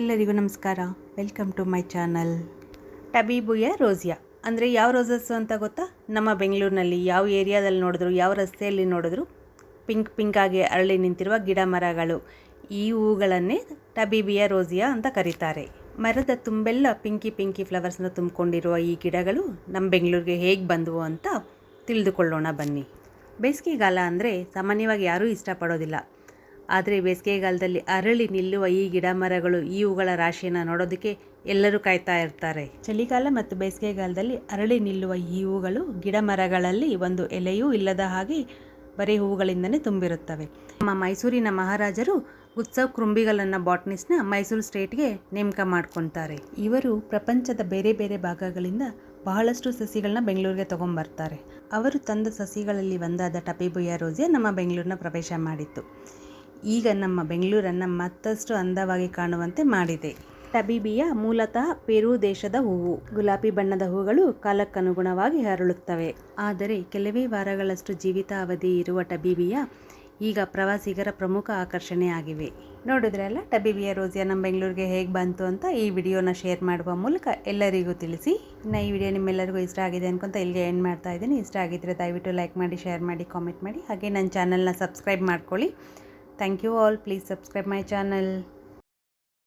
ಎಲ್ಲರಿಗೂ ನಮಸ್ಕಾರ. Welcome to my channel tabebuia rosea ಅಂದರೆ ಯಾವ ರೋಸಸ್ಸು ಅಂತ ಗೊತ್ತಾ? ನಮ್ಮ ಬೆಂಗಳೂರಿನಲ್ಲಿ ಯಾವ ಏರಿಯಾದಲ್ಲಿ ನೋಡಿದ್ರು, ಯಾವ ರಸ್ತೆಯಲ್ಲಿ ನೋಡಿದ್ರು ಪಿಂಕ್ ಪಿಂಕಾಗಿ ಅರಳಿ ನಿಂತಿರುವ ಗಿಡ ಮರಗಳು. ಈ ಹೂಗಳನ್ನೇ ಟಬೀಬಿಯ ರೋಸಿಯಾ ಅಂತ ಕರೀತಾರೆ. ಮರದ ತುಂಬೆಲ್ಲ ಪಿಂಕಿ ಪಿಂಕಿ ಫ್ಲವರ್ಸ್ನ ತುಂಬಿಕೊಂಡಿರುವ ಈ ಗಿಡಗಳು ನಮ್ಮ ಬೆಂಗಳೂರಿಗೆ ಹೇಗೆ ಬಂದವು ಅಂತ ತಿಳಿದುಕೊಳ್ಳೋಣ ಬನ್ನಿ. ಬೇಸಿಗೆಗಾಲ ಅಂದರೆ ಸಾಮಾನ್ಯವಾಗಿ ಯಾರೂ ಇಷ್ಟಪಡೋದಿಲ್ಲ. ಆದರೆ ಬೇಸಿಗೆಗಾಲದಲ್ಲಿ ಅರಳಿ ನಿಲ್ಲುವ ಈ ಗಿಡ ಮರಗಳು ಈ ಹೂಗಳ ರಾಶಿಯನ್ನು ನೋಡೋದಕ್ಕೆ ಎಲ್ಲರೂ ಕಾಯ್ತಾ ಇರ್ತಾರೆ. ಚಳಿಗಾಲ ಮತ್ತು ಬೇಸಿಗೆಗಾಲದಲ್ಲಿ ಅರಳಿ ನಿಲ್ಲುವ ಈ ಹೂಗಳು ಗಿಡ ಮರಗಳಲ್ಲಿ ಒಂದು ಎಲೆಯೂ ಇಲ್ಲದ ಹಾಗೆ ಬರೀ ಹೂಗಳಿಂದನೇ ತುಂಬಿರುತ್ತವೆ. ನಮ್ಮ ಮೈಸೂರಿನ ಮಹಾರಾಜರು ಉತ್ಸವ್ ಕೃಂಬಿಗಳನ್ನು ಬಾಟ್ನಿಸ್ನ ಮೈಸೂರು ಸ್ಟೇಟ್ಗೆ ನೇಮಕ ಮಾಡ್ಕೊತಾರೆ. ಇವರು ಪ್ರಪಂಚದ ಬೇರೆ ಬೇರೆ ಭಾಗಗಳಿಂದ ಬಹಳಷ್ಟು ಸಸಿಗಳನ್ನ ಬೆಂಗಳೂರಿಗೆ ತಗೊಂಬರ್ತಾರೆ. ಅವರು ತಂದ ಸಸಿಗಳಲ್ಲಿ ಒಂದಾದ ಟಪಿಬುಯ ರೋಸೆ ನಮ್ಮ ಬೆಂಗಳೂರಿನ ಪ್ರವೇಶ ಮಾಡಿತ್ತು. ಈಗ ನಮ್ಮ ಬೆಂಗಳೂರನ್ನು ಮತ್ತಷ್ಟು ಅಂದವಾಗಿ ಕಾಣುವಂತೆ ಮಾಡಿದೆ. ಟಬಿಬಿಯ ಮೂಲತಃ ಪೆರು ದೇಶದ ಹೂವು, ಗುಲಾಬಿ ಬಣ್ಣದ ಹೂಗಳು ಕಾಲಕ್ಕನುಗುಣವಾಗಿ ಹರಳುತ್ತವೆ. ಆದರೆ ಕೆಲವೇ ವಾರಗಳಷ್ಟು ಜೀವಿತಾವಧಿ ಇರುವ ಟಬಿಬಿಯ ಈಗ ಪ್ರವಾಸಿಗರ ಪ್ರಮುಖ ಆಕರ್ಷಣೆ ಆಗಿವೆ. ನೋಡಿದ್ರಲ್ಲ ಟಬಿಬಿಯ ರೋಸಿಯಾ ನಮ್ಮ ಬೆಂಗಳೂರಿಗೆ ಹೇಗೆ ಬಂತು ಅಂತ ಈ ವಿಡಿಯೋನ ಶೇರ್ ಮಾಡುವ ಮೂಲಕ ಎಲ್ಲರಿಗೂ ತಿಳಿಸಿ. ನಾ ಈ ವಿಡಿಯೋ ನಿಮ್ಮೆಲ್ಲರಿಗೂ ಇಷ್ಟ ಆಗಿದೆ ಅನ್ಕೊಂತ ಇಲ್ಲಿಗೆ ಎಂಡ್ ಮಾಡ್ತಾ ಇದ್ದೀನಿ. ಇಷ್ಟ ಆಗಿದ್ದರೆ ದಯವಿಟ್ಟು ಲೈಕ್ ಮಾಡಿ ಶೇರ್ ಮಾಡಿ ಕಾಮೆಂಟ್ ಮಾಡಿ. ಹಾಗೆ ನನ್ನ ಚಾನಲ್ನ ಸಬ್ಸ್ಕ್ರೈಬ್ ಮಾಡ್ಕೊಳ್ಳಿ. Thank you all please subscribe my channel